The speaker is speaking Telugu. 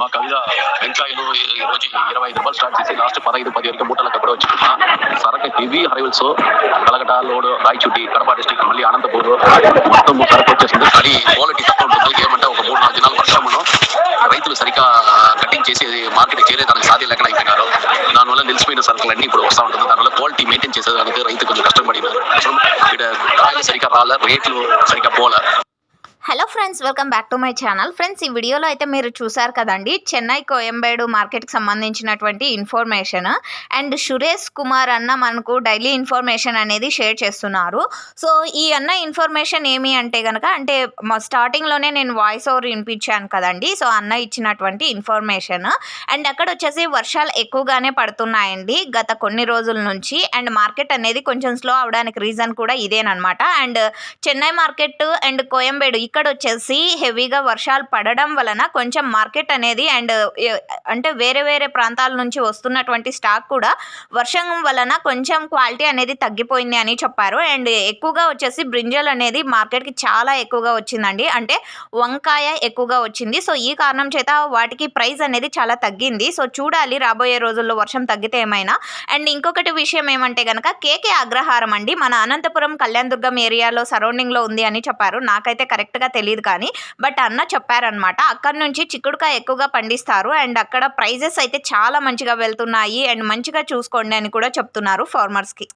మా కవిత వెంకాయలు ఈరోజు ఇరవై ఐదు రూపాయలు స్టార్ట్ చేసి లాస్ట్ పదహైదు పది వరకు మూటలకు కూడా వచ్చింది. సరక హెవీ హైవల్స్ కలగట లోడ్ రాయచూటి కడప డిస్టిక్ మళ్ళీ అనంతపూర్ మొత్తం సరకు వచ్చేసింది. అది క్వాలిటీ తక్కువ ఉంటుంది. ఏమంటే ఒక మూడు నాలుగు దినాలు వర్షమును రైతులు సరిగ్గా కటింగ్ చేసి మార్కెట్ చేరేదానికి సాధ్యం లేకుండా అయిపోయినారు. దానివల్ల నిలిచిపోయిన సరుకులు అన్ని ఇప్పుడు వస్తూ ఉంటుంది. దానివల్ల క్వాలిటీ మెయింటైన్ చేసేదానికి రైతు కొంచెం కష్టపడినారు. ఇక్కడ కాయలు సరిగ్గా రాలే రేట్లు సరిగ్గా పోలే. Hello friends welcome back to my channel. Friends ఈ వీడియోలో అయితే మీరు చూసారు కదండి చెన్నై కోయంబేడు మార్కెట్కి సంబంధించినటువంటి ఇన్ఫర్మేషన్ అండ్ సురేష్ కుమార్ అన్న మనకు డైలీ ఇన్ఫర్మేషన్ అనేది షేర్ చేస్తున్నారు. సో ఈ అన్న ఇన్ఫర్మేషన్ ఏమి అంటే కనుక అంటే స్టార్టింగ్లోనే నేను వాయిస్ ఓవర్ వినిపించాను కదండి సో అన్న ఇచ్చినటువంటి ఇన్ఫర్మేషన్ అండ్ అక్కడ వచ్చేసి వర్షాలు ఎక్కువగానే పడుతున్నాయండి గత కొన్ని రోజుల నుంచి. అండ్ మార్కెట్ అనేది కొంచెం స్లో అవడానికి రీజన్ కూడా ఇదేనమాట and Chennai market and Koyambedu ఇక్కడ ఇక్కడ వచ్చేసి హెవీగా వర్షాలు పడడం వలన కొంచెం మార్కెట్ అనేది అండ్ అంటే వేరే వేరే ప్రాంతాల నుంచి వస్తున్నటువంటి స్టాక్ కూడా వర్షం వలన కొంచెం క్వాలిటీ అనేది తగ్గిపోయింది అని చెప్పారు. అండ్ ఎక్కువగా వచ్చేసి బ్రింజల్ అనేది మార్కెట్కి చాలా ఎక్కువగా వచ్చిందండి. అంటే వంకాయ ఎక్కువగా వచ్చింది. సో ఈ కారణం చేత వాటికి ప్రైస్ అనేది చాలా తగ్గింది. సో చూడాలి రాబోయే రోజుల్లో వర్షం తగ్గితే ఏమైనా. అండ్ ఇంకొకటి విషయం ఏమంటే కనుక కేకే అగ్రహారం అండి. మన అనంతపురం కళ్యాణ్ దుర్గం ఏరియాలో సరౌండింగ్లో ఉంది అని చెప్పారు. నాకైతే కరెక్ట్గా తెలియదు కానీ బట్ అన్న చెప్పారనమాట అక్కడ నుంచి చిక్కుడుకాయ ఎక్కువగా పండిస్తారు. అండ్ అక్కడ ప్రైజెస్ అయితే చాలా మంచిగా వెళ్తున్నాయి. అండ్ మంచిగా చూసుకోండి అని కూడా చెప్తున్నారు ఫార్మర్స్కి.